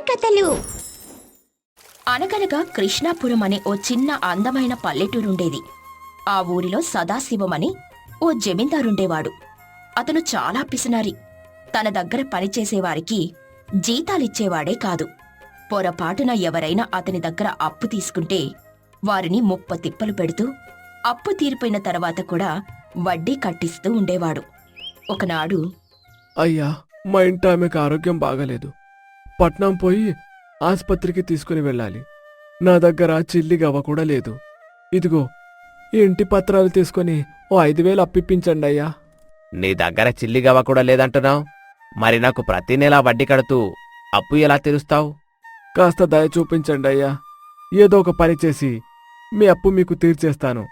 కథలు. అనగనగా కృష్ణాపురం అనే ఓ చిన్న అందమైన పల్లెటూరుండేది. ఆ ఊరిలో సదాశివం అని ఓ జమీందారుండేవాడు. అతను చాలా పిసినారి. తన దగ్గర పనిచేసేవారికి జీతాలిచ్చేవాడే కాదు. పొరపాటున ఎవరైనా అతని దగ్గర అప్పు తీసుకుంటే వారిని ముప్ప తిప్పలు పెడుతూ అప్పు తీరిపోయిన తర్వాత కూడా వడ్డీ కట్టిస్తూ ఉండేవాడు. ఒకనాడు అయ్యా మా ఇంటి ఆమెకు ఆరోగ్యం బాగలేదు. పట్నం పోయి ఆస్పత్రికి తీసుకుని వెళ్ళాలి. నా దగ్గర చిల్లి గవ్వ కూడా లేదు. ఇదిగో ఇంటి పత్రాలు తీసుకుని ఓ ఐదు వేలు అప్పిప్పించండి అయ్యా. నీ దగ్గర చిల్లిగవ్వ కూడా లేదంటున్నావు? మరి నాకు ప్రతి నెలా వడ్డీ కడుతూ అప్పు ఎలా తీరుస్తావు? కాస్త దయ చూపించండి అయ్యా. ఏదో ఒక పని చేసి మీ అప్పు మీకు తీర్చేస్తాను.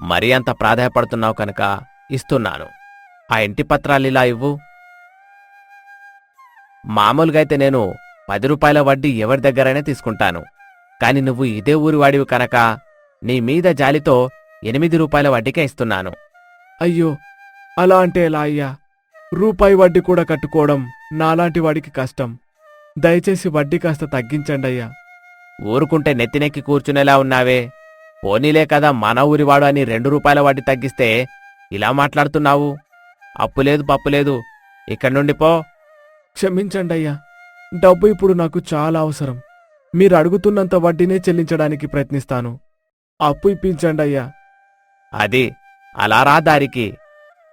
మరీ అంత ప్రాధాయపడుతున్నావు కనుక ఇస్తున్నాను. ఆ ఇంటి పత్రాలు ఇలా ఇవ్వు. మామూలుగా అయితే నేను పది రూపాయల వడ్డీ ఎవరి దగ్గరైనా తీసుకుంటాను. కాని నువ్వు ఇదే ఊరి వాడివి కనుక నీ మీద జాలితో ఎనిమిది రూపాయల వడ్డీకే ఇస్తున్నాను. అయ్యో అలా అంటే ఎలా అయ్యా? రూపాయి వడ్డీ కూడా కట్టుకోవడం నాలాంటి వాడికి కష్టం. దయచేసి వడ్డీ కాస్త తగ్గించండి అయ్యా. ఊరుకుంటే నెత్తినెక్కి కూర్చునేలా ఉన్నావే? పోనీలే కదా మన ఊరివాడు అని రెండు రూపాయల వడ్డీ తగ్గిస్తే ఇలా మాట్లాడుతున్నావు? అప్పు లేదు పప్పు లేదు ఇక్కడి నుండి పో. క్షమించండి అయ్యా. డబ్బు ఇప్పుడు నాకు చాలా అవసరం. మీరు అడుగుతున్నంత వడ్డీనే చెల్లించడానికి ప్రయత్నిస్తాను. అప్పు ఇప్పించండి అయ్యా. అది అలా రా దారికి.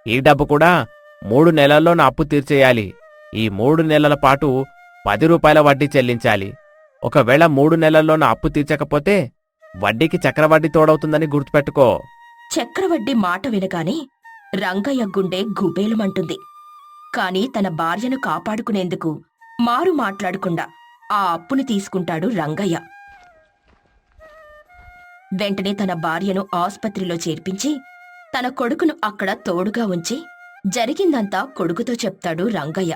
ఈ డబ్బు కూడా మూడు నెలల్లో నా అప్పు తీర్చేయాలి. ఈ మూడు నెలల పాటు పది రూపాయల వడ్డీ చెల్లించాలి. ఒకవేళ మూడు నెలల్లో నా అప్పు తీర్చకపోతే వడ్డీకి చక్రవడ్డీ తోడవుతుందని గుర్తుపెట్టుకో. చక్రవడ్డీ మాట వినగానే రంగయ్య గుండె గుబేలుమంటుంది. కాని తన భార్యను కాపాడుకునేందుకు మారు మాట్లాడకుండా ఆ అప్పుని తీసుకుంటాడు రంగయ్య. వెంటనే తన భార్యను ఆస్పత్రిలో చేర్పించి తన కొడుకును అక్కడ తోడుగా ఉంచి జరిగిందంతా కొడుకుతో చెప్తాడు రంగయ్య.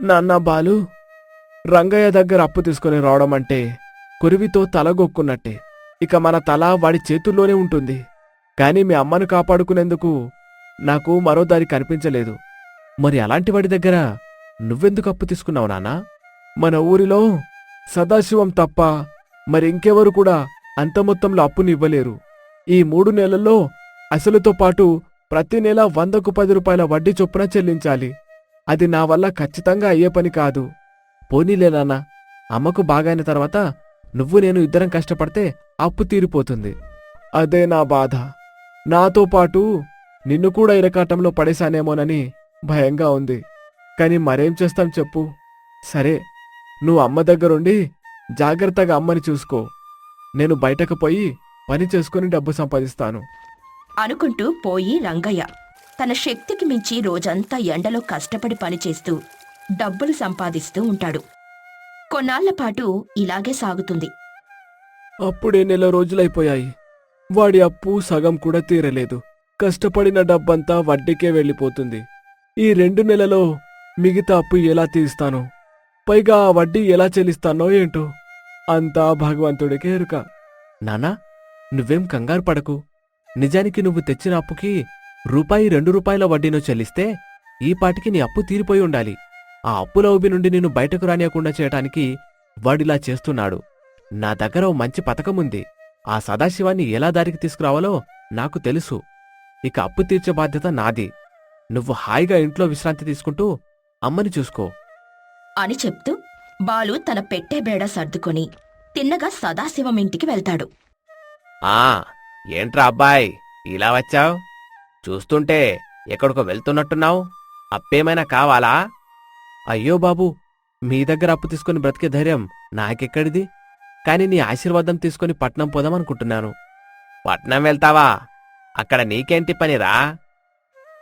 నాన్న బాలు రంగయ్య దగ్గర అప్పు తీసుకుని రావడం అంటే కురివితో తలగొక్కున్నట్టే ఇక మన తల వాడి చేతుల్లోనే ఉంటుంది. కాని మీ అమ్మను కాపాడుకునేందుకు నాకు మరో దారి కనిపించలేదు. మరి అలాంటి వాడి దగ్గర నువ్వెందుకు అప్పు తీసుకున్నావు నాన్నా? మన ఊరిలో సదాశివం తప్ప మరింకెవరు కూడా అంత మొత్తంలో అప్పుని ఇవ్వలేరు. ఈ మూడు నెలల్లో అసలుతో పాటు ప్రతి నెల వందకు పది రూపాయల వడ్డీ చొప్పున చెల్లించాలి. అది నా వల్ల ఖచ్చితంగా అయ్యే పని కాదు. పోనీలే నాన్న అమ్మకు బాగైన తర్వాత నువ్వు నేను ఇద్దరం కష్టపడితే అప్పు తీరిపోతుంది. అదే నా బాధ. నాతో పాటు నిన్ను కూడా ఇరకాటంలో పడేశానేమోనని భయంగా ఉంది. కాని మరేం చేస్తాం చెప్పు. సరే నువ్వు అమ్మ దగ్గరుండి జాగ్రత్తగా అమ్మని చూసుకో. నేను బయటకు పోయి పని చేసుకుని డబ్బు సంపాదిస్తాను. అనుకుంటూ పోయి రంగయ్య తన శక్తికి మించి రోజంతా ఎండలో కష్టపడి పనిచేస్తూ డబ్బులు సంపాదిస్తూ ఉంటాడు. కొన్నాళ్ళపాటు ఇలాగే సాగుతుంది. అప్పుడే నెల రోజులైపోయాయి. వాడి అప్పు సగం కూడా తీరలేదు. కష్టపడిన డబ్బంతా వడ్డీకే వెళ్ళిపోతుంది. ఈ రెండు నెలలో మిగతా అప్పు ఎలా తీరుస్తానో? పైగా ఆ వడ్డీ ఎలా చెల్లిస్తానో ఏంటో? అంతా భగవంతుడికే ఎరుక. నానా నువ్వేం కంగారు పడకు. నిజానికి నువ్వు తెచ్చిన అప్పుకి రూపాయి రెండు రూపాయల వడ్డీను చెల్లిస్తే ఈ పాటికి నీ అప్పు తీరిపోయి ఉండాలి. ఆ అప్పుల ఊబి నుండి నిన్ను బయటకు రానియకుండా చేయటానికి వాడిలా చేస్తున్నాడు. నా దగ్గర ఓ మంచి పథకముంది ఆ సదాశివాన్ని ఎలా దారికి తీసుకురావాలో నాకు తెలుసు. ఇక అప్పు తీర్చే బాధ్యత నాది. నువ్వు హాయిగా ఇంట్లో విశ్రాంతి తీసుకుంటూ అమ్మని చూసుకో. అని చెప్తూ బాలు తన పెట్టే బేడ సర్దుకొని తిన్నగా సదాశివం ఇంటికి వెళ్తాడు. ఆ ఏంట్రా అబ్బాయ్ ఇలా వచ్చావ్? చూస్తుంటే ఎక్కడికో వెళ్తున్నట్టున్నావు? అప్పేమైనా కావాలా? అయ్యో బాబు మీ దగ్గర అప్పు తీసుకుని బ్రతికే ధైర్యం నాకెక్కడిది? కాని నీ ఆశీర్వాదం తీసుకుని పట్నం పోదామనుకుంటున్నాను. పట్నం వెళ్తావా? అక్కడ నీకేంటి పనిరా?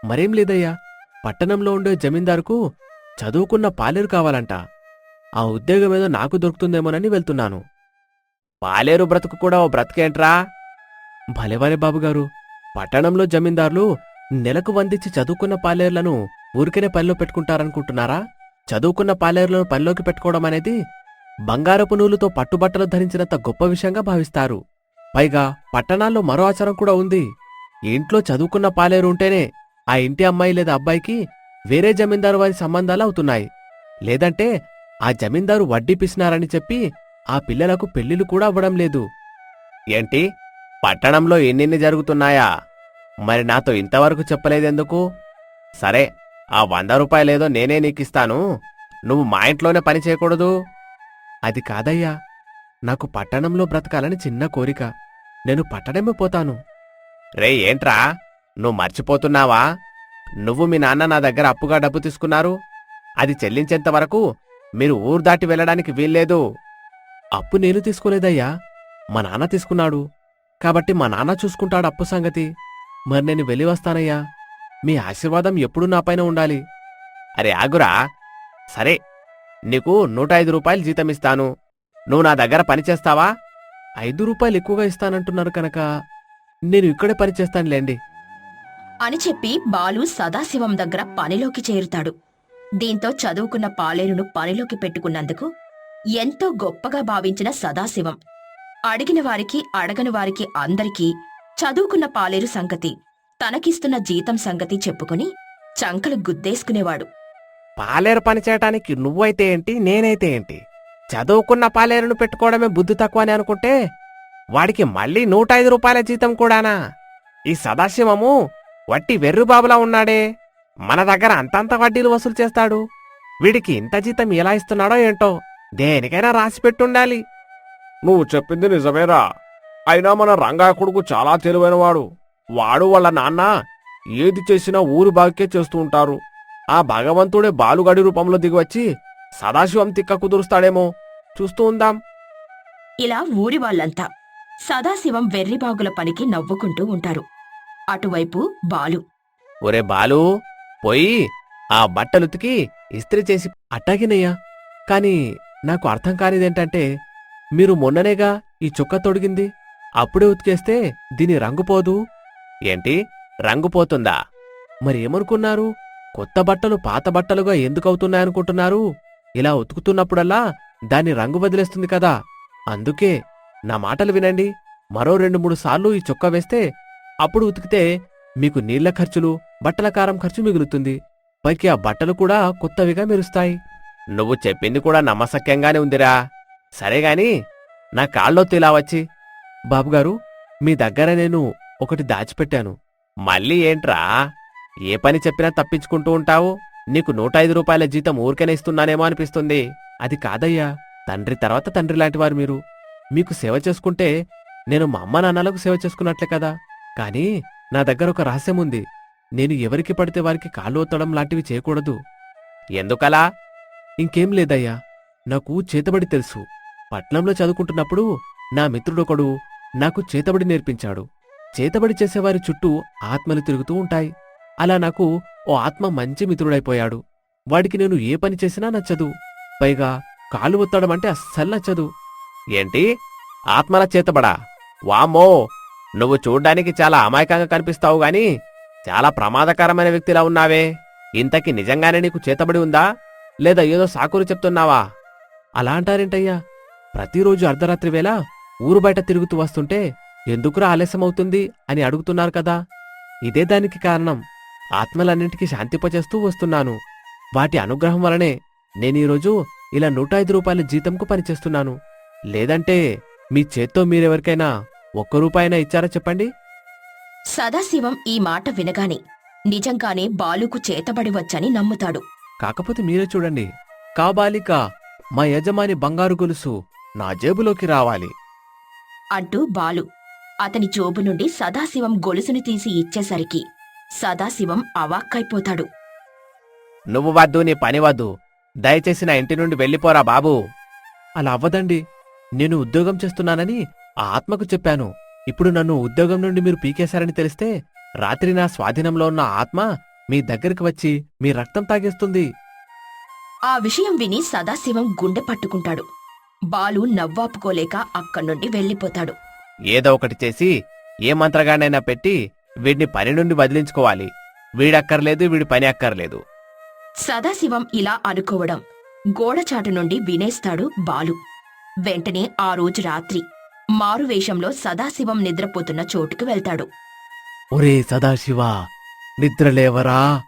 మరేం లేదయ్యా పట్టణంలో ఉండే జమీందారుకు చదువుకున్న పాలేరు కావాలంట. ఆ ఉద్యోగం ఏదో నాకు దొరుకుతుందేమోనని వెళ్తున్నాను. పాలేరు బ్రతుకు కూడా ఓ బ్రతికేంట్రా? భలేవాలే బాబుగారు. పట్టణంలో జమీందారులు నెలకు వందించి చదువుకున్న పాలేర్లను ఊరికనే పనిలో పెట్టుకుంటారనుకుంటున్నారా? చదువుకున్న పాలేర్లను పనిలోకి పెట్టుకోవడం అనేది బంగారపు నూలుతో పట్టుబట్టలు ధరించినంత గొప్ప విషయంగా భావిస్తారు. పైగా పట్టణాల్లో మరో ఆచారం కూడా ఉంది. ఇంట్లో చదువుకున్న పాలేరు ఉంటేనే ఆ ఇంటి అమ్మాయి లేదా అబ్బాయికి వేరే జమీందారు వారి సంబంధాలు అవుతున్నాయి. లేదంటే ఆ జమీందారు వడ్డీ పిసినారని చెప్పి ఆ పిల్లలకు పెళ్ళిళ్ళు కూడా అవ్వడం లేదు. ఏంటి? పట్టణంలో ఎన్నెన్ని జరుగుతున్నాయా? మరి నాతో ఇంతవరకు చెప్పలేదెందుకు? సరే ఆ వంద రూపాయలేదో నేనే నీకిస్తాను. నువ్వు మా ఇంట్లోనే పని చేయకూడదు. అది కాదయ్యా. నాకు పట్టణంలో బ్రతకాలని చిన్న కోరిక. నేను పట్టణమే పోతాను. రే ఏంట్రా? నువ్వు మర్చిపోతున్నావా? నువ్వు మీ నాన్న నా దగ్గర అప్పుగా డబ్బు తీసుకున్నారు? అది చెల్లించేంత వరకు మీరు ఊరు దాటి వెళ్ళడానికి వీల్లేదు. అప్పు నేను తీసుకోలేదయ్యా. మా నాన్న తీసుకున్నాడు. కాబట్టి మా నాన్న చూసుకుంటాడు అప్పు సంగతి. మరి నేను వెళ్ళి వస్తానయ్యా. మీ ఆశీర్వాదం ఎప్పుడూ నాపైన ఉండాలి. అరే ఆగురా. సరే నీకు నూట ఐదు రూపాయలు జీతం ఇస్తాను. నువ్వు నా దగ్గర పనిచేస్తావా ఐదు రూపాయలు ఎక్కువగా ఇస్తానంటున్నారు కనుక నేను ఇక్కడే పని చేస్తానులేండి. అని చెప్పి బాలు సదాశివం దగ్గర పనిలోకి చేరుతాడు. దీంతో చదువుకున్న పాలేరును పనిలోకి పెట్టుకున్నందుకు ఎంతో గొప్పగా భావించిన సదాశివం. అడిగిన వారికి అడగని వారికి అందరికీ చదువుకున్న పాలేరు సంగతి తనకిస్తున్న జీతం సంగతి చెప్పుకుని చంకలు గుద్దేసుకునేవాడు. పాలేరు పని చేయటానికి నువ్వైతే ఏంటి నేనైతే ఏంటి? చదువుకున్న పాలేరును పెట్టుకోవడమే బుద్ధి తక్కువ అని అనుకుంటే వాడికి మళ్ళీ నూట ఐదు రూపాయల జీతం కూడానా? ఈ సదాశివము వట్టి వెర్రుబాబులా ఉన్నాడే? మన దగ్గర అంతంత వడ్డీలు వసూలు చేస్తాడు? వీడికి ఇంత జీతం ఎలా ఇస్తున్నాడో ఏంటో దేనికైనా రాసి పెట్టుండాలి. నువ్వు చెప్పింది నిజమేరా. అయినా మన రంగా కొడుకు చాలా తెలివైనవాడు. వాడు వాళ్ళ నాన్న ఏది చేసినా ఊరు బాగుకే చేస్తూ ఉంటారు. ఆ భగవంతుడే బాలుగడి రూపంలో దిగివచ్చి సదాశివం తిక్క కుదురుస్తాడేమో. చూస్తూ ఉందాం. ఇలా ఊరి వాళ్ళంతా సదాశివం వెర్రిబాగుల పనికి నవ్వుకుంటూ ఉంటారు. అటువైపు బాలు. ఒరే బాలు పోయి ఆ బట్టలుతికి ఇస్త్రీ చేసి అట్టాగినయ్యా. కాని నాకు అర్థం కానిదేంటంటే మీరు మొన్ననేగా ఈ చుక్క తొడిగింది అప్పుడే ఉతికేస్తే దీని రంగు పోదు. ఏంటి? రంగు పోతుందా? మరి ఏమనుకున్నారు కొత్త బట్టలు పాత బట్టలుగా ఎందుకవుతున్నాయనుకుంటున్నారు? ఇలా ఉతుకుతున్నప్పుడల్లా దాని రంగు వదిలేస్తుంది కదా. అందుకే నా మాటలు వినండి. మరో రెండు మూడు సార్లు ఈ చొక్క వేస్తే అప్పుడు ఉతికితే మీకు నీళ్ళ ఖర్చులు బట్టల కారం ఖర్చు మిగులుతుంది. పైకి ఆ బట్టలు కూడా కొత్తవిగా మెరుస్తాయి. నువ్వు చెప్పింది కూడా నమ్మసక్యంగానే ఉందిరా. సరేగాని నా కాళ్ళో ఇలా వచ్చి. బాబుగారు మీ దగ్గర నేను ఒకటి దాచిపెట్టాను. మళ్ళీ ఏంట్రా? ఏ పని చెప్పినా తప్పించుకుంటూ ఉంటావు? నీకు నూట ఐదు రూపాయల జీతం ఊరికనే ఇస్తున్నానేమో అనిపిస్తుంది. అది కాదయ్యా. తండ్రి తర్వాత తండ్రి లాంటివారు మీరు. మీకు సేవ చేసుకుంటే నేను మా అమ్మ నాన్నలకు సేవ చేసుకున్నట్లే కదా. కానీ నా దగ్గర ఒక రహస్యం ఉంది నేను ఎవరికి పడితే వారికి కాళ్ళు ఒత్తడం లాంటివి చేయకూడదు. ఎందుకలా? ఇంకేం లేదయ్యా. నాకు చేతబడి తెలుసు. పట్నంలో చదువుకుంటున్నప్పుడు నా మిత్రుడొకడు నాకు చేతబడి నేర్పించాడు. చేతబడి చేసేవారి చుట్టూ ఆత్మలు తిరుగుతూ ఉంటాయి. అలా నాకు ఓ ఆత్మ మంచి మిత్రుడైపోయాడు. వాడికి నేను ఏ పని చేసినా నచ్చదు. పైగా కాలు ఒత్తడం అంటే అస్సలు నచ్చదు. ఏంటి? ఆత్మల చేతబడా? వామ్మో! నువ్వు చూడ్డానికి చాలా అమాయకంగా కనిపిస్తావు గాని చాలా ప్రమాదకరమైన వ్యక్తిలా ఉన్నావే. ఇంతకి నిజంగానే నీకు చేతబడి ఉందా? లేదా ఏదో సాకులు చెప్తున్నావా? అలా అంటారేంటయ్యా? ప్రతిరోజు అర్ధరాత్రి వేళ ఊరు బయట తిరుగుతూ వస్తుంటే ఎందుకురా ఆలస్యమవుతుంది అని అడుగుతున్నారు కదా. ఇదే దానికి కారణం. ఆత్మలన్నింటికీ శాంతింపచేస్తూ వస్తున్నాను. వాటి అనుగ్రహం వలనే నేనీరోజు ఇలా నూట ఐదు రూపాయల జీతంకు పనిచేస్తున్నాను. లేదంటే మీ చేత్తో మీరెవరికైనా ఒక్క రూపాయినా ఇచ్చారా చెప్పండి? సదాశివం ఈ మాట వినగానే నిజంగానే బాలుకు చేతబడి వచ్చని నమ్ముతాడు. కాకపోతే మీరే చూడండి. కాబాలిక మా యజమాని బంగారు గొలుసు నా జేబులోకి రావాలి. అంటూ బాలు అతని జోబు నుండి సదాశివం గొలుసుని తీసి ఇచ్చేసరికి సదాశివం అవాక్కైపోతాడు. నువ్వు వద్దు నీ పని వద్దు. దయచేసి నా ఇంటి నుండి వెళ్ళిపోరా బాబూ. అలా అవ్వదండి. నేను ఉద్యోగం చేస్తున్నానని ఆ ఆత్మకు చెప్పాను ఇప్పుడు నన్ను ఉద్యోగం నుండి మీరు పీకేశారని తెలిస్తే రాత్రి నా స్వాధీనంలో ఉన్న ఆత్మ మీ దగ్గరికి వచ్చి మీ రక్తం తాగేస్తుంది. ఆ విషయం విని సదాశివం గుండె పట్టుకుంటాడు. బాలు నవ్వాపుకోలేక అక్కడ్నుండి వెళ్ళిపోతాడు. ఏదో ఒకటి చేసి ఏ మంత్రగాడైనా పెట్టి వీడిని పని నుండి వదిలించుకోవాలి. వీడక్కర్లేదు వీడి పని అక్కర్లేదు. సదాశివం ఇలా అనుకోవడం గోడచాటు నుండి వినేస్తాడు బాలు. వెంటనే ఆ రోజు రాత్రి మారువేషంలో సదాశివం నిద్రపోతున్న చోటుకు వెళ్తాడు. ఒరే సదాశివ నిద్రలేవరా?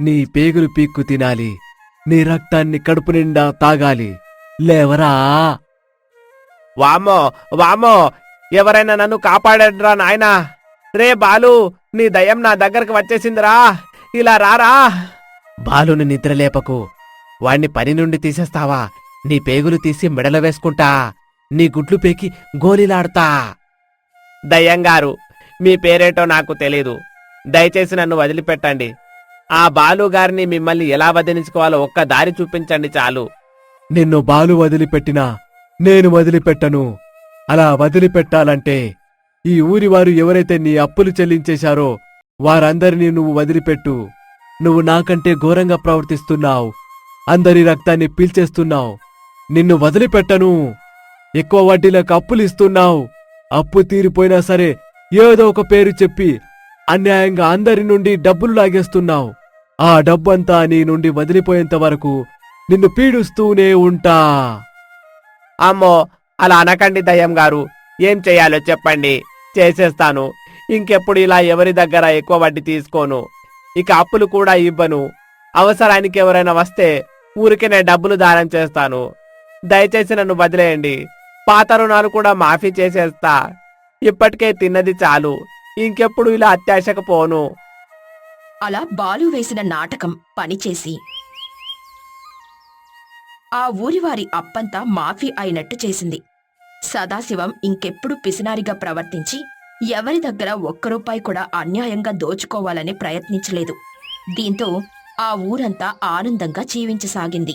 నీ పేగులు పీక్కు తినాలి నీ రక్తాన్ని కడుపు నిండా తాగాలి. లేవరా? వామ్మో వామ్మో ఎవరైనా నన్ను కాపాడరా నాయనా? రే బాలు నీ దయ్యం నా దగ్గరకు వచ్చేసిందిరా. ఇలా రారా? బాలుని నిద్రలేపకు వాణ్ణి పని నుండి తీసేస్తావా? నీ పేగులు తీసి మెడల వేసుకుంటా. నీ గుడ్లు పేకి గోలీలాడతా దయ్యంగారు మీ పేరేటో నాకు తెలీదు. దయచేసి నన్ను వదిలిపెట్టండి. ఆ బాలు గారిని మిమ్మల్ని ఎలా వదిలించుకోవాలో ఒక్క దారి చూపించండి చాలు. నిన్ను బాలు వదిలిపెట్టినా నేను వదిలిపెట్టను. అలా వదిలిపెట్టాలంటే ఈ ఊరి వారు ఎవరైతే నీ అప్పులు చెల్లించేశారో వారందరినీ నువ్వు వదిలిపెట్టు. నువ్వు నాకంటే ఘోరంగా ప్రవర్తిస్తున్నావు. అందరి రక్తాన్ని పీల్చేస్తున్నావు. నిన్ను వదిలిపెట్టను. ఎక్కువ వడ్డీలకు అప్పులు ఇస్తున్నావు. అప్పు తీరిపోయినా సరే ఏదో ఒక పేరు చెప్పి అన్యాయంగా అందరి నుండి డబ్బులు లాగేస్తున్నావు. ఆ డబ్బంతా నీ నుండి వదిలిపోయేంత వరకు నిన్ను పీడుస్తూనే ఉంటా. అమ్మో అలా అనకండి దయ్యం గారు. ఏం చేయాలో చెప్పండి. చేసేస్తాను. ఇంకెప్పుడు ఇలా ఎవరి దగ్గర ఎక్కువ వడ్డీ తీసుకోను? ఇక అప్పులు కూడా ఇవ్వను. అవసరానికి ఎవరైనా వస్తే ఊరికే నేను డబ్బులు దానం చేస్తాను. దయచేసి నన్ను వదిలేయండి. పాత రుణాలు కూడా మాఫీ చేసేస్తా. ఇప్పటికే తిన్నది చాలు. ఇంకెప్పుడు ఇలా అత్యాశకు పోను. అలా బాలు వేసిన నాటకం పనిచేసి ఆ ఊరివారి అప్పంతా మాఫీ అయినట్టు చేసింది. సదాశివం ఇంకెప్పుడు పిసినారిగా ప్రవర్తించి ఎవరి దగ్గర ఒక్క రూపాయి కూడా అన్యాయంగా దోచుకోవాలని ప్రయత్నించలేదు. దీంతో ఆ ఊరంతా ఆనందంగా జీవించసాగింది.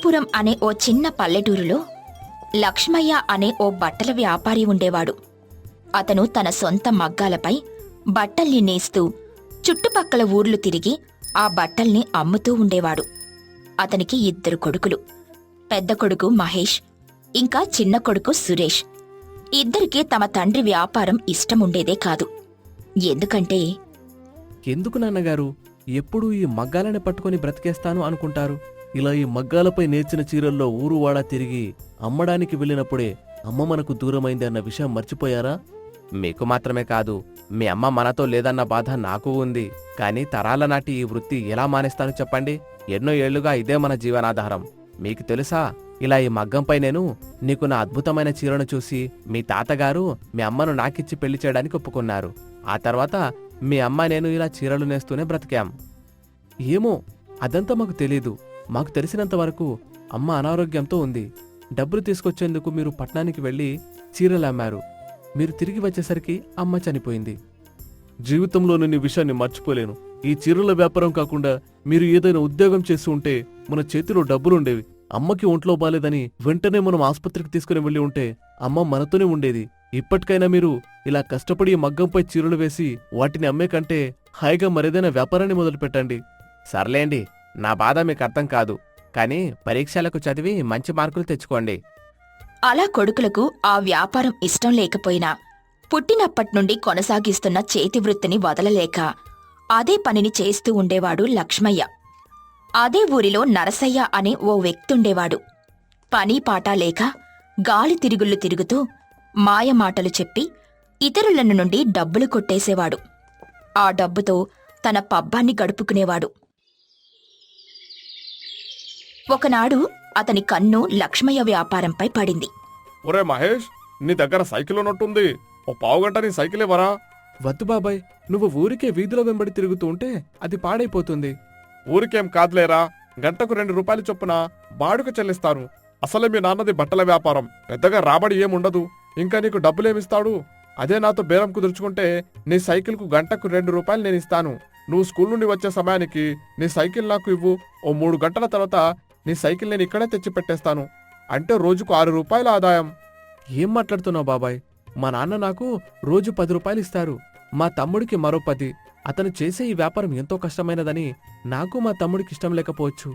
కృష్ణపురం అనే ఓ చిన్న పల్లెటూరులో లక్ష్మయ్య అనే ఓ బట్టల వ్యాపారి ఉండేవాడు. అతను తన సొంత మగ్గాలపై బట్టల్ని నేస్తూ చుట్టుపక్కల ఊర్లు తిరిగి ఆ బట్టల్ని అమ్ముతూ ఉండేవాడు. అతనికి ఇద్దరు కొడుకులు. పెద్ద కొడుకు మహేష్ ఇంకా చిన్న కొడుకు సురేష్. ఇద్దరికీ తమ తండ్రి వ్యాపారం ఇష్టముండేదే కాదు. ఎందుకంటే ఎందుకు నాన్నగారు? ఎప్పుడూ ఈ మగ్గాలని పట్టుకొని బ్రతికేస్తాను అనుకుంటారు? ఇలా ఈ మగ్గాలపై నేర్చిన చీరల్లో ఊరువాడా తిరిగి అమ్మడానికి వెళ్ళినప్పుడే అమ్మ మనకు దూరమైంది అన్న విషయం మర్చిపోయారా? మీకు మాత్రమే కాదు మీ అమ్మ మనతో లేదన్న బాధ నాకు ఉంది. కానీ తరాల నాటి ఈ వృత్తి ఎలా మానేస్తాను చెప్పండి. ఎన్నో ఏళ్ళుగా ఇదే మన జీవనాధారం. మీకు తెలుసా ఇలా ఈ మగ్గంపై నేను నీకు నా అద్భుతమైన చీరను చూసి మీ తాతగారు మీ అమ్మను నాకిచ్చి పెళ్ళి చేయడానికి ఒప్పుకున్నారు. ఆ తర్వాత మీ అమ్మ నేను ఇలా చీరలు నేస్తూనే బ్రతికాం. ఏమో అదంతా మాకు తెలీదు. మాకు తెలిసినంత వరకు అమ్మ అనారోగ్యంతో ఉంది. డబ్బులు తీసుకొచ్చేందుకు మీరు పట్నానికి వెళ్ళి చీరలు అమ్మారు. మీరు తిరిగి వచ్చేసరికి అమ్మ చనిపోయింది. జీవితంలో నేను ఈ విషయాన్ని మర్చిపోలేను. ఈ చీరల వ్యాపారం కాకుండా మీరు ఏదైనా ఉద్యోగం చేసి ఉంటే మన చేతిలో డబ్బులుండేవి అమ్మకి ఒంట్లో బాలేదని వెంటనే మనం ఆసుపత్రికి తీసుకుని వెళ్ళి ఉంటే అమ్మ మనతోనే ఉండేది. ఇప్పటికైనా మీరు ఇలా కష్టపడి ఈ మగ్గంపై చీరలు వేసి వాటిని అమ్మే కంటే హాయిగా మరేదైనా వ్యాపారాన్ని మొదలుపెట్టండి. సర్లేండి. నా బాధ మీకు అర్థం కాదు కానీ పరీక్షలకు చదివి మంచి మార్కులు తెచ్చుకోండి. అలా కొడుకులకు ఆ వ్యాపారం ఇష్టం లేకపోయినా పుట్టినప్పట్నుండి కొనసాగిస్తున్న చేతి వృత్తిని వదలలేక అదే పనిని చేస్తూ ఉండేవాడు లక్ష్మయ్య. అదే ఊరిలో నరసయ్య అనే ఓ వ్యక్తుండేవాడు. పని పాట లేక గాలి తిరుగుళ్ళు తిరుగుతూ మాయమాటలు చెప్పి ఇతరులను నుండి డబ్బులు కొట్టేసేవాడు. ఆ డబ్బుతో తన పబ్బాన్ని గడుపుకునేవాడు. ఒకనాడు అతని కన్ను లక్ష్మయ్య వ్యాపారంపై పడింది. ఒరే మహేష్ నీ దగ్గర సైకిల్ ఉన్నట్టుంది. ఓ పావుగంట నీ సైకిల్ ఇవ్వరా వద్దు బాబాయ్ నువ్వు ఊరికే వీధిలో వెంబడి తిరుగుతూ ఉంటే అది పాడైపోతుంది. ఊరికేం కాదులేరా గంటకు రెండు రూపాయలు చొప్పున బాడుకు చెల్లిస్తాను అసలే మీ నాన్నది బట్టల వ్యాపారం. పెద్దగా రాబడి ఏముండదు. ఇంకా నీకు డబ్బులేమిస్తాడు? అదే నాతో బేరం కుదుర్చుకుంటే నీ సైకిల్కు గంటకు రెండు రూపాయలు నేను ఇస్తాను నువ్వు స్కూల్ నుండి వచ్చే సమయానికి నీ సైకిల్ నాకు ఇవ్వు. ఓ మూడు గంటల తర్వాత నీ సైకిల్ నేను ఇక్కడే తెచ్చి పెట్టేస్తాను అంటే రోజుకు ఆరు రూపాయల ఆదాయం. ఏం మాట్లాడుతున్నావు బాబాయ్? మా నాన్న నాకు రోజు పది రూపాయలు ఇస్తారు. మా తమ్ముడికి మరో పది. అతను చేసే ఈ వ్యాపారం ఎంతో కష్టమైనదని నాకు మా తమ్ముడికి ఇష్టం లేకపోవచ్చు.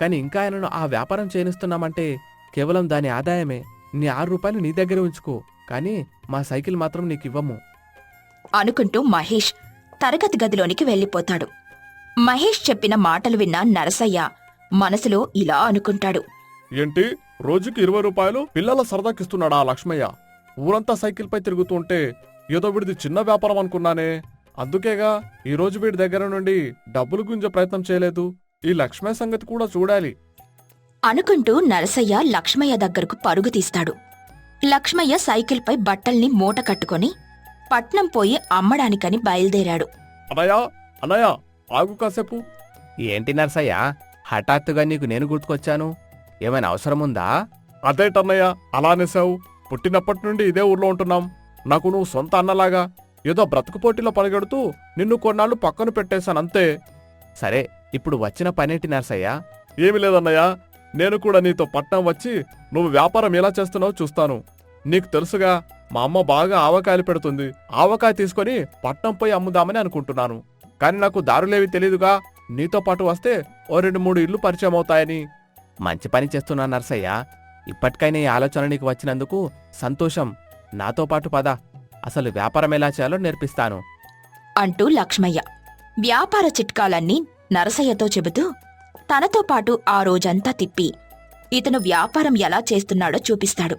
కానీ ఇంకా ఆయనను ఆ వ్యాపారం చేయనిస్తున్నామంటే కేవలం దాని ఆదాయమే. నీ ఆరు రూపాయలు నీ దగ్గర ఉంచుకో. కానీ మా సైకిల్ మాత్రం నీకు ఇవ్వము. అనుకుంటూ మహేష్ తరగతి గదిలోనికి వెళ్ళిపోతాడు. మహేష్ చెప్పిన మాటలు విన్న నరసయ్య మనసులో ఇలా అనుకుంటాడు. ఏంటి? రోజుకి ఇరవై రూపాయలు పిల్లల సరదాకిస్తున్నాడా ఆ లక్ష్మయ్య? ఊరంతా సైకిల్ పై తిరుగుతుంటే ఏదో విడిది చిన్న వ్యాపారం అనుకున్నానే. అందుకేగా ఈ రోజు వీడి దగ్గర నుండి డబ్బులు గుంజే ప్రయత్నం చేయలేదు. ఈ లక్ష్మయ్య సంగతి కూడా చూడాలి. అనుకుంటూ నరసయ్య లక్ష్మయ్య దగ్గరకు పరుగు తీస్తాడు. లక్ష్మయ్య సైకిల్పై బట్టల్ని మూట కట్టుకొని పట్నం పోయి అమ్మడానికని బయలుదేరాడు. అన్నయ్య అన్నయ్య ఆగు కాసేపు. ఏంటి నర్సయ్య? హఠాత్తుగా నీకు నేను గుర్తుకొచ్చాను? ఏమైనా అవసరముందా? అదేటన్నయ్య అలా అనేసావు పుట్టినప్పటి నుండి ఇదే ఊర్లో ఉంటున్నాం. నాకు నువ్వు సొంత అన్నలాగా ఏదో బ్రతుకు పోటీలో పనిగడుతూ నిన్ను కొన్నాళ్ళు పక్కన పెట్టేశాను అంతే సరే ఇప్పుడు వచ్చిన పనేంటి నర్సయ్య? ఏమి లేదన్నయ్య. నేను కూడా నీతో పట్నం వచ్చి నువ్వు వ్యాపారం ఎలా చేస్తున్నావో చూస్తాను. నీకు తెలుసుగా మా అమ్మ బాగా ఆవకాయలు పెడుతుంది. ఆవకాయ తీసుకొని పట్నం పోయి అమ్ముదామని అనుకుంటున్నాను. కానీ నాకు దారులేవి తెలీదుగా నీతో పాటు వస్తే ఓ రెండు మూడు ఇల్లు పరిచయం అవుతాయని. మంచి పని చేస్తున్నా నర్సయ్య. ఇప్పటికైనా ఈ ఆలోచన నీకు వచ్చినందుకు సంతోషం. నాతో పాటు పద. అసలు వ్యాపారం ఎలా చేయాలో నేర్పిస్తాను. అంటూ లక్ష్మయ్య వ్యాపార చిట్కాలన్నీ నరసయ్యతో చెబుతూ తనతో పాటు ఆ రోజంతా తిప్పి ఇతను వ్యాపారం ఎలా చేస్తున్నాడో చూపిస్తాడు.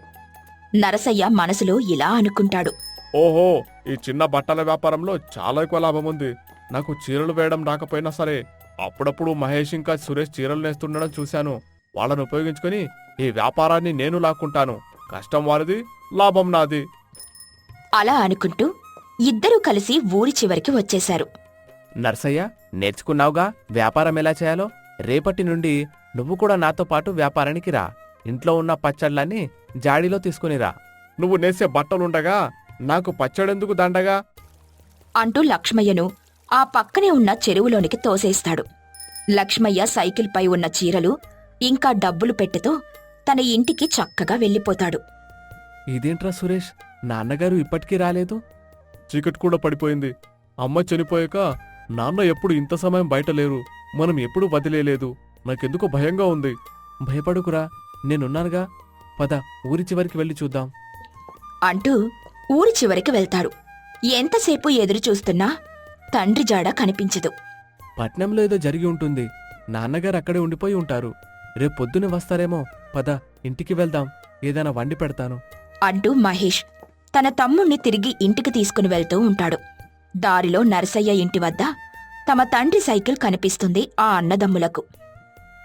నరసయ్య మనసులో ఇలా అనుకుంటాడు. ఓహో ఈ చిన్న బట్టల వ్యాపారంలో చాలా ఎక్కువ లాభం ఉంది. నాకు చీరలు వేయడం రాకపోయినా సరే అప్పుడప్పుడు మహేష్ ఇంకా సురేష్ చీరలు నేస్తుండడం చూశాను. వాళ్ళని ఉపయోగించుకొని ఈ వ్యాపారాన్ని నేను లాక్కుంటాను. కష్టం వారిది లాభం నాది. అలా అనుకుంటూ ఇద్దరూ కలిసి ఊరి చివరికి వచ్చేశారు. నర్సయ్య నేర్చుకున్నావుగా? వ్యాపారం ఎలా చేయాలో? రేపటి నుండి నువ్వు కూడా నాతో పాటు వ్యాపారానికి రా. ఇంట్లో ఉన్న పచ్చళ్ళన్నీ జాడీలో తీసుకునిరా నువ్వు నేసే బట్టలుండగా నాకు పచ్చడెందుకు దండగా? అంటూ లక్ష్మయ్యను ఆ పక్కనే ఉన్న చెరువులోనికి తోసేస్తాడు. లక్ష్మయ్య సైకిల్పై ఉన్న చీరలు ఇంకా డబ్బులు పెట్టెతో తన ఇంటికి చక్కగా వెళ్ళిపోతాడు. ఇదేంట్రా సురేష్? నాన్నగారు ఇప్పటికీ రాలేదు? చీకటి కూడా పడిపోయింది. అమ్మ చనిపోయాక నాన్న ఎప్పుడు ఇంత సమయం బయట లేరు. మనం ఎప్పుడు వదిలేలేదు. నాకెందుకో భయంగా ఉంది. భయపడుకురా. నేనున్నానుగా. పద ఊరి చివరికి వెళ్ళి చూద్దాం. అంటూ ఊరి చివరికి వెళ్తాడు. ఎంతసేపు ఎదురు చూస్తున్నా తండ్రి జాడ కనిపించదు. పట్నంలో ఏదో జరిగి ఉంటుంది. నాన్నగారు అక్కడే ఉండిపోయి ఉంటారు. రేపు పొద్దున వస్తారేమో. పద ఇంటికి వెళ్దాం. ఏదైనా వండి పెడతాను. అంటూ మహేష్ తన తమ్ముణ్ణి తిరిగి ఇంటికి తీసుకుని వెళ్తూ ఉంటాడు. దారిలో నరసయ్య ఇంటి వద్ద తమ తండ్రి సైకిల్ కనిపిస్తుంది ఆ అన్నదమ్ములకు.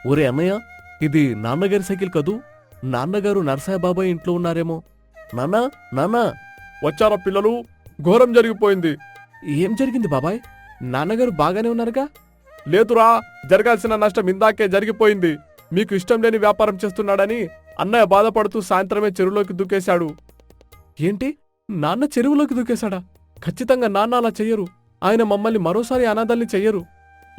ఒరే అన్నయ్య ఇది నాన్నగారి సైకిల్ కదూ? నాన్నగారు నరసాయి బాబాయ్ ఇంట్లో ఉన్నారేమో. నాన్నా నాన్నా వచ్చారా పిల్లలు? ఘోరం జరిగిపోయింది. ఏం జరిగింది బాబాయ్? నాన్నగారు బాగానే ఉన్నారుగా? లేదురా జరగాల్సిన నష్టం ఇందాకే జరిగిపోయింది. మీకు ఇష్టం లేని వ్యాపారం చేస్తున్నాడని అన్నయ్య బాధపడుతూ సాయంత్రమే చెరువులోకి దూకేశాడు. ఏంటి? నాన్న చెరువులోకి దూకేశాడా? ఖచ్చితంగా నాన్న అలా చెయ్యరు. ఆయన మమ్మల్ని మరోసారి అనాథల్ని చెయ్యరు.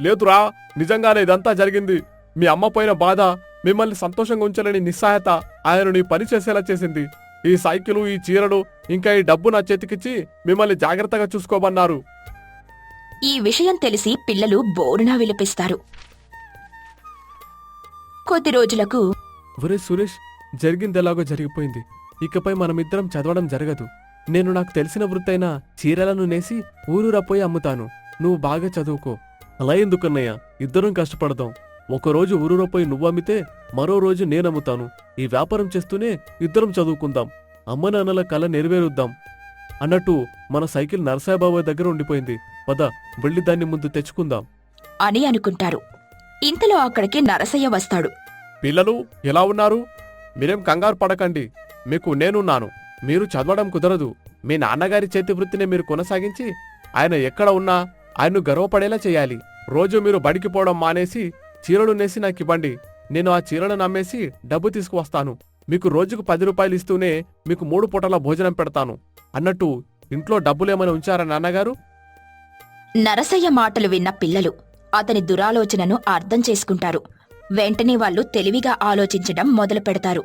లేదురా నిజంగానే ఇదంతా జరిగింది. మీ అమ్మ పోయిన బాధ మిమ్మల్ని సంతోషంగా ఉంచలేని నిస్సహాయత ఆయన నీ పని చేసేలా చేసింది. ఈ సైకిలు ఈ చీరలు ఇంకా ఈ డబ్బు నా చేతికిచ్చి మిమ్మల్ని జాగ్రత్తగా చూసుకోమన్నారు. ఈ విషయం తెలిసి పిల్లలు బోరునా విలపిస్తారు. కొద్ది రోజులకు ఒరే సురేష్ జరిగింది ఎలాగో జరిగిపోయింది. ఇకపై మనమిద్దరం చదవడం జరగదు. నేను నాకు తెలిసిన వృత్తైన చీరలను నేసి ఊరూరా పోయి అమ్ముతాను. నువ్వు బాగా చదువుకో. అలా ఎందుకన్నయ్య? ఇద్దరం కష్టపడదాం. ఒకరోజు ఊరూరా పోయి నువ్వు అమ్మితే మరో రోజు నేను అమ్ముతాను ఈ వ్యాపారం చేస్తూనే ఇద్దరం చదువుకుందాం. అమ్మ నాన్నల కళ నెరవేరుద్దాం అన్నట్టు మన సైకిల్ నరసాయిబాబాయ్ దగ్గర ఉండిపోయింది. పద వెళ్ళి దాన్ని ముందు తెచ్చుకుందాం. అని అనుకుంటారు. ఇంతలో అక్కడికి నరసయ్య వస్తాడు. పిల్లలు ఎలా ఉన్నారు? మీరేం కంగారు పడకండి. మీకు నేనున్నాను. మీరు చదవడం కుదరదు. మీ నాన్నగారి చేతి వృత్తిని మీరు కొనసాగించి ఆయన ఎక్కడ ఉన్నా ఆయన్ను గర్వపడేలా చేయాలి. రోజు మీరు బడికి పోవడం మానేసి చీరలు నేసి నాకు ఇవ్వండి నేను ఆ చీరలను అమ్మేసి డబ్బు తీసుకువస్తాను. మీకు రోజుకు పది రూపాయలు ఇస్తూనే మీకు మూడు పూటల భోజనం పెడతాను. అన్నట్టు ఇంట్లో డబ్బులేమైనా ఉంచారా నాన్నగారు? నరసయ్య మాటలు విన్న పిల్లలు అతని దురాలోచనను అర్థం చేసుకుంటారు. వెంటనే వాళ్ళు తెలివిగా ఆలోచించడం మొదలు పెడతారు.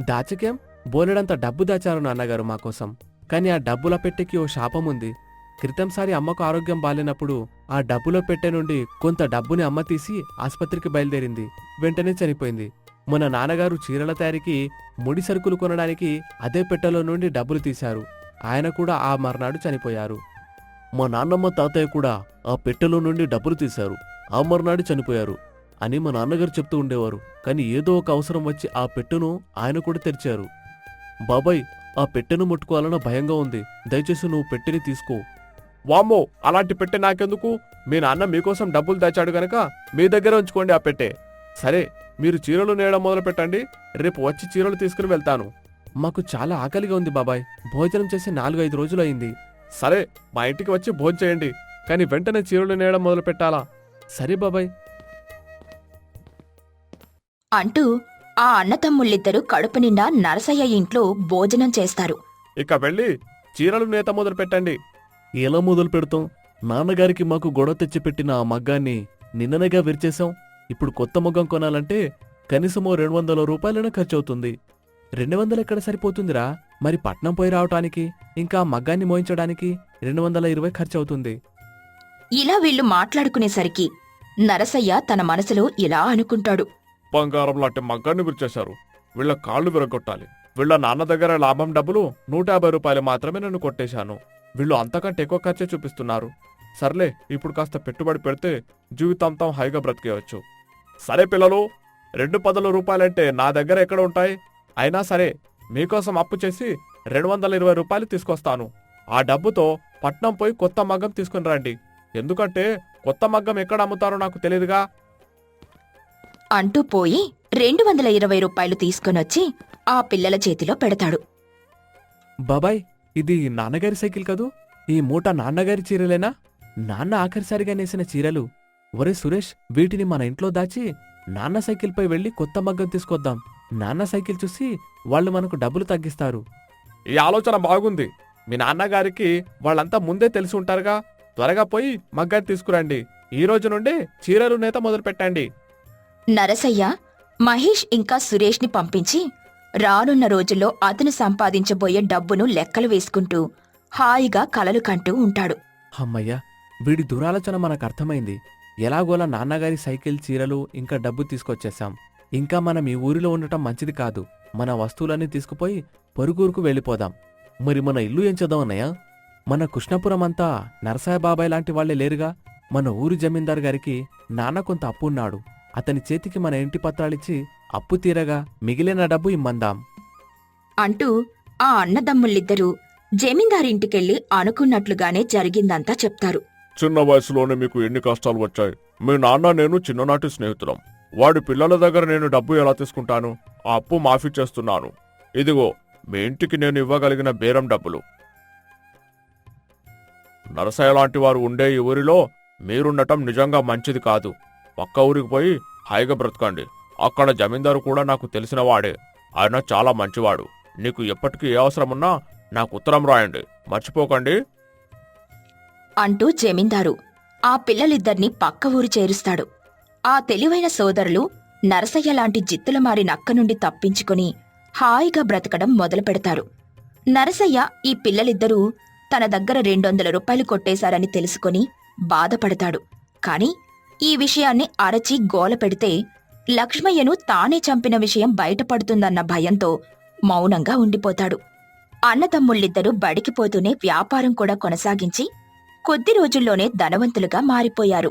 దాచకేం? బోలెడంత డబ్బు దాచారు నాన్నగారు మా కోసం. కానీ ఆ డబ్బుల పెట్టెకి ఓ శాపం ఉంది. క్రితంసారి అమ్మకు ఆరోగ్యం బాలేనప్పుడు ఆ డబ్బులో పెట్టె నుండి కొంత డబ్బుని అమ్మ తీసి ఆస్పత్రికి బయలుదేరింది. వెంటనే చనిపోయింది. మన నాన్నగారు చీరల తయారీకి ముడి సరుకులు కొనడానికి అదే పెట్టెలో నుండి డబ్బులు తీశారు. ఆయన కూడా ఆ మర్నాడు చనిపోయారు. మా నాన్నమ్మ తాతయ్య కూడా ఆ పెట్టెలో నుండి డబ్బులు తీశారు. ఆ మర్నాడు చనిపోయారు అని మా నాన్నగారు చెప్తూ ఉండేవారు. కానీ ఏదో ఒక అవసరం వచ్చి ఆ పెట్టెను ఆయన కూడా తెరిచారు. బాబాయ్ ఆ పెట్టెను ముట్టుకోవాలన్న భయంగా ఉంది. దయచేసి నువ్వు పెట్టెని తీసుకో. వామ్మో అలాంటి పెట్టె నాకెందుకు? మీ నాన్న మీకోసం డబ్బులు దాచాడు గనక మీ దగ్గర ఉంచుకోండి ఆ పెట్టె. సరే మీరు చీరలు నేయడం మొదలు పెట్టండి రేపు వచ్చి చీరలు తీసుకుని వెళ్తాను. మాకు చాలా ఆకలిగా ఉంది బాబాయ్. భోజనం చేసి నాలుగు ఐదు రోజులు అయింది సరే మా ఇంటికి వచ్చి భోజనం చేయండి. కానీ వెంటనే చీరలు నేయడం మొదలు పెట్టాలా సరే బాబాయ్. అంటూ ఆ అన్నతమ్ముళ్ళిద్దరూ కడుపు నిండా నరసయ్య ఇంట్లో భోజనం చేస్తారు. ఇక వెళ్ళి చీరలు నేత మొదలు పెట్టండి ఎలా మొదలు పెడతాం నాన్నగారికి మాకు గొడవ తెచ్చిపెట్టిన ఆ మగ్గాన్ని నిన్ననేగా విరిచేశాం. ఇప్పుడు కొత్త మగ్గం కొనాలంటే కనీసమో రెండు వందల రూపాయలైనా ఖర్చు అవుతుంది రెండు వందలు ఎక్కడ సరిపోతుందిరా? మరి పట్నం పోయి రావటానికి ఇంకా మగ్గాన్ని మోయించడానికి రెండు వందల ఇరవై ఖర్చు అవుతుంది ఇలా వీళ్ళు మాట్లాడుకునేసరికి నరసయ్య తన మనసులో ఇలా అనుకుంటాడు. బంగారం లాంటి మగ్గాన్ని విరిచేశారు. వీళ్ళ కాళ్ళు విరగొట్టాలి. వీళ్ళ నాన్న దగ్గర లాభం డబ్బులు నూట యాభై రూపాయలు మాత్రమే నన్ను కొట్టేశాను. వీళ్ళు అంతకంటే ఎక్కువ ఖర్చే చూపిస్తున్నారు. సర్లే ఇప్పుడు కాస్త పెట్టుబడి పెడితే జీవితాంతం హాయిగా బ్రతికేయచ్చు. సరే పిల్లలు రెండు పదుల రూపాయలంటే నా దగ్గర ఎక్కడ ఉంటాయి? అయినా సరే మీకోసం అప్పు చేసి రెండు వందల ఇరవై రూపాయలు తీసుకొస్తాను. ఆ డబ్బుతో పట్నం పోయి కొత్త మగ్గం తీసుకుని రండి. ఎందుకంటే కొత్త మగ్గం ఎక్కడ అమ్ముతారో నాకు తెలియదుగా అంటూ పోయి రెండు వందల ఇరవై రూపాయలు తీసుకొనొచ్చి ఆ పిల్లల చేతిలో పెడతాడు. బాబాయ్ ఇది నాన్నగారి సైకిల్ కదూ? ఈ మూట నాన్నగారి చీరలేనా? నాన్న ఆఖరిసారిగా నేసిన చీరలు ఒరే సురేష్ వీటిని మన ఇంట్లో దాచి నాన్న సైకిల్పై వెళ్ళి కొత్త మగ్గం తీసుకొద్దాం. నాన్న సైకిల్ చూసి వాళ్ళు మనకు డబ్బులు తగ్గిస్తారు. ఈ ఆలోచన బాగుంది. మీ నాన్నగారికి వాళ్ళంతా ముందే తెలిసి ఉంటారుగా. త్వరగా పోయి మగ్గాన్ని తీసుకురండి. ఈ రోజు నుండి చీరలు నేత మొదలు పెట్టండి. నరసయ్య మహేష్ ఇంకా సురేష్ని పంపించి రానున్న రోజుల్లో అతను సంపాదించబోయే డబ్బును లెక్కలు వేసుకుంటూ హాయిగా కలలు కంటూ ఉంటాడు. అమ్మయ్యా వీడి దురాలోచన మనకు అర్థమైంది. ఎలాగోలా నాన్నగారి సైకిల్ చీరలు ఇంకా డబ్బు తీసుకొచ్చేశాం. ఇంకా మనం ఈ ఊరిలో ఉండటం మంచిది కాదు. మన వస్తువులన్నీ తీసుకుపోయి పొరుగురుకు వెళ్ళిపోదాం. మరి మన ఇల్లు ఏం చేద్దాం మన కృష్ణపురం అంతా నరసాయ బాబాయ్ లాంటి వాళ్ళే లేరుగా. మన ఊరి జమీందారు గారికి నాన్న కొంత అప్పు ఉన్నాడు. అతని చేతికి మన ఇంటి పత్రాలిచ్చి అప్పు తీరగా మిగిలిన డబ్బు ఇమ్మందాం. అంటూ ఆ అన్నదమ్ముళ్ళిద్దరూ జమీందారింటికెళ్ళి అనుకున్నట్లుగానే జరిగిందంతా చెప్తారు. చిన్న వయసులోనే మీకు ఎన్ని కష్టాలు వచ్చాయి? మీ నాన్న నేను చిన్ననాటి స్నేహితులం. వాడి పిల్లల దగ్గర నేను డబ్బు ఎలా తీసుకుంటాను? ఆ అప్పు మాఫీ చేస్తున్నాను. ఇదిగో మీ ఇంటికి నేను ఇవ్వగలిగిన బేరం డబ్బులు. నరసయ్య లాంటి వారు ఉండే ఈ ఊరిలో మీరుండటం నిజంగా మంచిది కాదు. పక్క ఊరికి పోయి హాయిగా బ్రతకండి. అక్కడ జమీందారు కూడా నాకు తెలిసిన వాడే. ఆయన చాలా మంచివాడు. నీకు ఎప్పటికీ ఏ అవసరమున్నా నాకు ఉత్తరం రాయండి. మర్చిపోకండి. అంటూ జమీందారు ఆ పిల్లలిద్దర్నీ పక్క ఊరు చేరుస్తాడు. ఆ తెలివైన సోదరులు నరసయ్య లాంటి జిత్తులమారి నక్క నుండి తప్పించుకుని హాయిగా బ్రతకడం మొదలుపెడతారు నరసయ్య ఈ పిల్లలిద్దరూ తన దగ్గర రెండొందల రూపాయలు కొట్టేశారని తెలుసుకుని బాధపడతాడు. కాని ఈ విషయాన్ని అరచి గోల పెడితే లక్ష్మయ్యను తానే చంపిన విషయం బయటపడుతుందన్న భయంతో మౌనంగా ఉండిపోతాడు. అన్నదమ్ముళ్ళిద్దరూ బడికిపోతూనే వ్యాపారం కూడా కొనసాగించి కొద్ది రోజుల్లోనే ధనవంతులుగా మారిపోయారు.